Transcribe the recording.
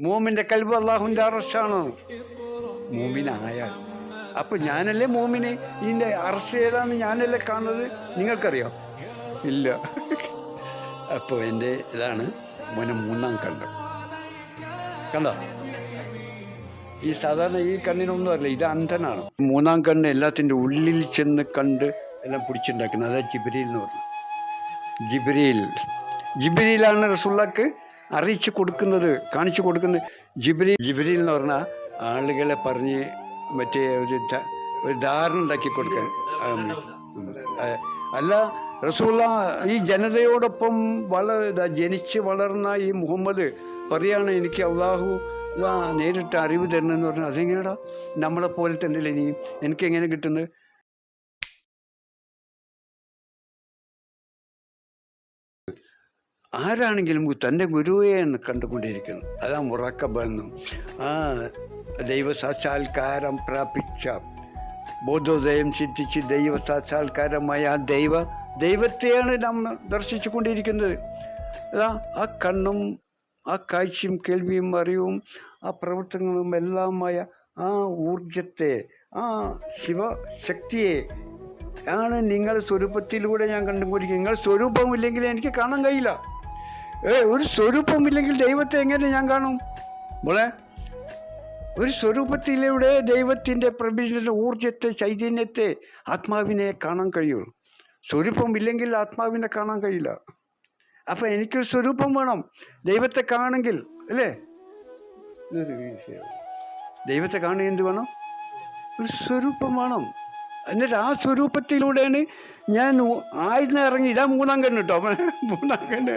മോമിന്റെ കൽബ് അള്ളാഹുവിന്റെ അറസ്റ്റാണ് മോമിനായാൽ. അപ്പം ഞാനല്ലേ മോമിനെ ഇതിന്റെ അറസ്റ്റ് ഏതാന്ന് ഞാനല്ലേ കാണുന്നത്? നിങ്ങൾക്കറിയോ? ഇല്ല. അപ്പോൾ എന്റെ ഇതാണ് മോനെ മൂന്നാം കണ്ണ്. കണ്ടോ? ഈ സാധാരണ ഈ കണ്ണിനൊന്നും അറിയില്ല. ഇത് അന്ധനാണ്. മൂന്നാം കണ്ണ് എല്ലാത്തിന്റെ ഉള്ളിൽ ചെന്ന് കണ്ട് എല്ലാം പിടിച്ചുണ്ടാക്കുന്നത്. അതാ ജിബ്രീൽ എന്ന് പറഞ്ഞു. ജിബ്രീൽ. ജിബ്രീലാണ് റസുള്ളക്ക് അറിയിച്ചു കൊടുക്കുന്നത് കാണിച്ചു കൊടുക്കുന്നത് ജിബ്രീൽ ജിബ്രീൽ എന്ന് പറഞ്ഞാൽ ആളുകളെ പറഞ്ഞ് മറ്റേ ഒരു ഒരു ധാരണ ഉണ്ടാക്കി കൊടുക്കാൻ. അല്ല റസൂള്ള ഈ ജനതയോടൊപ്പം വളരെ ജനിച്ച് വളർന്ന ഈ മുഹമ്മദ് പറയാണ് എനിക്ക് അള്ളാഹു നേരിട്ട് അറിവ് തരണമെന്ന് പറഞ്ഞാൽ അതെങ്ങനെയാടാ നമ്മളെ പോലെ തന്നെയല്ലേ ഇനിയും എനിക്കെങ്ങനെ കിട്ടുന്നത്? ആരാണെങ്കിലും തന്റെ ഗുരുവെയാണ് കണ്ടുകൊണ്ടിരിക്കുന്നു. അതാ മുറക്കബ എന്നും ആ ദൈവസാക്ഷാത്കാരം പ്രാപിച്ച ബോധോദയം സിദ്ധിച്ച് ദൈവസാക്ഷാത്കാരമായ ആ ദൈവ ദൈവത്തെയാണ് നാം ദർശിച്ചു കൊണ്ടിരിക്കുന്നത് അതാ ആ കണ്ണും ആ കാഴ്ചയും കേൾവിയും അറിവും ആ പ്രവർത്തനങ്ങളും എല്ലാമായ ആ ഊർജത്തെ ആ ശിവശക്തിയെ ആണ് നിങ്ങളുടെ സ്വരൂപത്തിലൂടെ ഞാൻ കണ്ടുകൊണ്ടിരിക്കുന്നത്. നിങ്ങൾ സ്വരൂപമില്ലെങ്കിൽ എനിക്ക് കാണാൻ കഴിയില്ല. ഏ ഒരു സ്വരൂപം ഇല്ലെങ്കിൽ ദൈവത്തെ എങ്ങനെ ഞാൻ കാണും? മോളെ ഒരു സ്വരൂപത്തിലൂടെ ദൈവത്തിന്റെ പ്രപഞ്ചത്തിന്റെ ഊർജത്തെ ചൈതന്യത്തെ ആത്മാവിനെ കാണാൻ കഴിയുള്ളൂ സ്വരൂപമില്ലെങ്കിൽ ആത്മാവിനെ കാണാൻ കഴിയില്ല. അപ്പം എനിക്കൊരു സ്വരൂപം വേണം. ദൈവത്തെ കാണെങ്കിൽ അല്ലേ? ദൈവത്തെ കാണുക എന്ത് വേണം? ഒരു സ്വരൂപം വേണം. എന്നിട്ട് ആ സ്വരൂപത്തിലൂടെയാണ് ഞാൻ ആയിരുന്നു ഇറങ്ങി. ഇതാ മൂന്നാം കണ്ണ് കേട്ടോ. മൂന്നാം കണ്ണ്